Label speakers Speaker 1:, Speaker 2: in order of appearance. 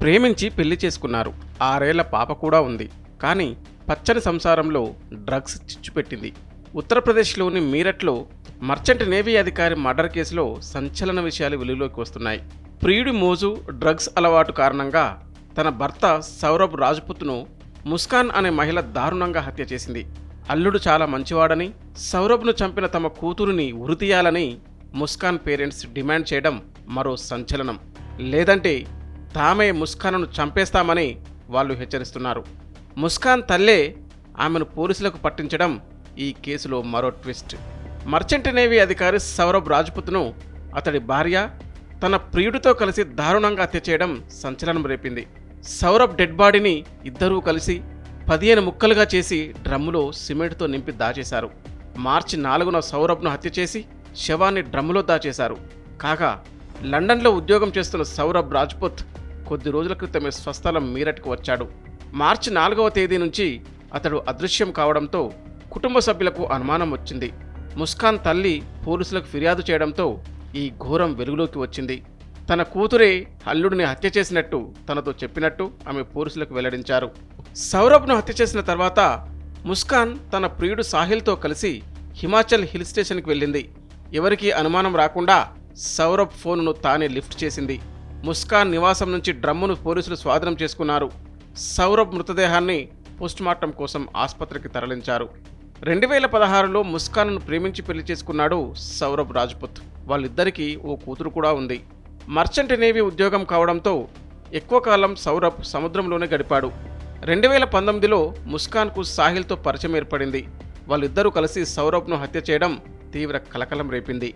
Speaker 1: ప్రేమించి పెళ్ళి చేసుకున్నారు. ఆరేళ్ళ పాప కూడా ఉంది. కానీ పచ్చని సంసారంలో డ్రగ్స్ చిచ్చుపెట్టింది. ఉత్తరప్రదేశ్లోని మీరట్లో మర్చెంట్ నేవీ అధికారి మర్డర్ కేసులో సంచలన విషయాలు వెలుగులోకి వస్తున్నాయి. ప్రియుడి మోజు డ్రగ్స్ అలవాటు కారణంగా తన భర్త సౌరభ్ రాజ్పుత్ను ముస్కాన్ అనే మహిళ దారుణంగా హత్య చేసింది. అల్లుడు చాలా మంచివాడని సౌరభ్ను చంపిన తమ కూతురిని ఉరితీయాలని ముస్కాన్ పేరెంట్స్ డిమాండ్ చేయడం మరో సంచలనం. లేదంటే తామే ముస్కాన్ను చంపేస్తామని వాళ్ళు హెచ్చరిస్తున్నారు. ముస్కాన్ తల్లే ఆమెను పోలీసులకు పట్టించడం ఈ కేసులో మరో ట్విస్ట్. మర్చెంట్ నేవీ అధికారి సౌరభ్ రాజ్పుత్ను అతడి భార్య తన ప్రియుడితో కలిసి దారుణంగా హత్య చేయడం సంచలనం రేపింది. సౌరభ్ డెడ్ బాడీని ఇద్దరూ కలిసి పదిహేను ముక్కలుగా చేసి డ్రమ్ములో సిమెంట్తో నింపి దాచేశారు. మార్చి నాలుగున సౌరభ్ను హత్య చేసి శవాన్ని డ్రమ్ములో దాచేశారు. కాగా లండన్లో ఉద్యోగం చేస్తున్న సౌరభ్ రాజ్పుత్ కొద్ది రోజుల క్రితమే స్వస్థలం మీరట్కు వచ్చాడు. మార్చి నాలుగవ తేదీ నుంచి అతడు అదృశ్యం కావడంతో కుటుంబ సభ్యులకు అనుమానం వచ్చింది. ముస్కాన్ తల్లి పోలీసులకు ఫిర్యాదు చేయడంతో ఈ ఘోరం వెలుగులోకి వచ్చింది. తన కూతురే అల్లుడిని హత్య చేసినట్టు తనతో చెప్పినట్టు ఆమె పోలీసులకు వెల్లడించారు. సౌరభ్ను హత్య చేసిన తర్వాత ముస్కాన్ తన ప్రియుడు సాహిల్తో కలిసి హిమాచల్ హిల్ స్టేషన్కి వెళ్ళింది. ఎవరికీ అనుమానం రాకుండా సౌరభ్ ఫోన్ను తానే లిఫ్ట్ చేసింది. ముస్కాన్ నివాసం నుంచి డ్రమ్మును పోలీసులు స్వాధీనం చేసుకున్నారు. సౌరభ్ మృతదేహాన్ని పోస్టుమార్టం కోసం ఆసుపత్రికి తరలించారు. రెండు వేల పదహారులో ముస్కాన్ను ప్రేమించి పెళ్ళి చేసుకున్నాడు సౌరభ్ రాజ్పుత్. వాళ్ళిద్దరికీ ఓ కూతురు కూడా ఉంది. మర్చెంట్ నేవీ ఉద్యోగం కావడంతో ఎక్కువ కాలం సౌరభ్ సముద్రంలోనే గడిపాడు. రెండు వేల పంతొమ్మిదిలో ముస్కాన్కు సాహిల్తో పరిచయం ఏర్పడింది. వాళ్ళిద్దరూ కలిసి సౌరభ్ను హత్య చేయడం తీవ్ర కలకలం రేపింది.